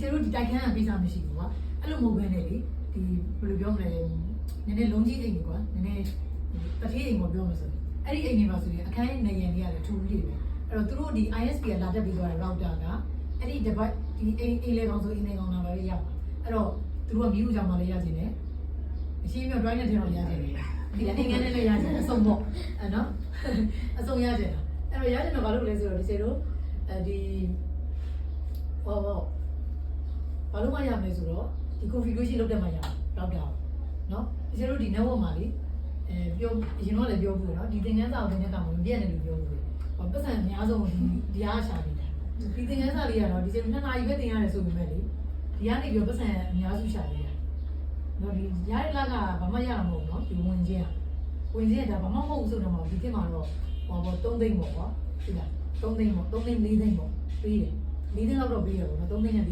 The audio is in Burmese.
ဆရာတို့ဒီတိုက်ခန်းကပေးစားမရှိဘူးကွာအဲ့လိုမဟုတ်ဘဲနဲ့လေဒီဘယ်လိုပြောမလဲနည်းနည်းလုံးကြီးအိမ်ကြီးကွာနည်းနည်းတထေးအိမ်ကိုပြောမှဆိုအဲ့ဒီအိမ်ကြီးမှာဆိုရင်အခန်းနေရန်တွေကလည်းထူးလေးပဲအဲ့တော့သူတို့ဒီ ISP ကလာတက်ပြီးသွားတဲ့ router ကအဲ့ဒီ device ဒီအိမ်အိမ်လေကောင်ဆိုအိမ်လေကောင်လာပဲရပါအဲ့တော့သူတို့ကမြူးကြောင်မှလည်းရချင်တယ်အရှိမြောက် drive နဲ့ထင်တော့ရချင်တယ်ဒီအိမ်ငန်းနဲ့လည်းရချင်တယ်အစုံပေါ့အဲ့နော်အစုံရချင်တာအဲ့တော့ရချင်တော့ဘာလို့လဲဆိုတော့ဒီစေတို့အဲဒီဟောဟောဘာ လို့မှရမလဲဆိုတော့ဒီ configuration လုပ်တဲ့မှရတော့တာနော်ဒီကျတို့ဒီ network မှာလေအဲပြောအရင်တော့လည်းပြောဘူးနော်ဒီသင်ခန်းစာကိုသင်တဲ့ကောင်မပြည့်တယ်လို့ပြောဘူးဟောပတ်စံအများဆုံးဒီဒီအားရှာနေတာဒီသင်ခန်းစာလေးကတော့ဒီကျတို့နှစ်နာရီပဲသင်ရတယ်ဆိုပေမဲ့လေဒီကနေပြောပတ်စံအများစုရှာနေတာနော်ဒီရတဲ့လကဘာမှရမှာမဟုတ်နော်ဒီဝင်ချင်းอ่ะဝင်ချင်းကဒါဘာမှမဟုတ်ဘူးဆိုတော့မှဒီတင်မှာတော့ဟောပေါ့3သိန်းပေါ့ကွာဒီလား3သိန်းပေါ့3သိန်း4သိန်းပေါ့ပေးတယ်4သိန်းလောက်တော့ပေးရပါတော့3သိန်းနဲ့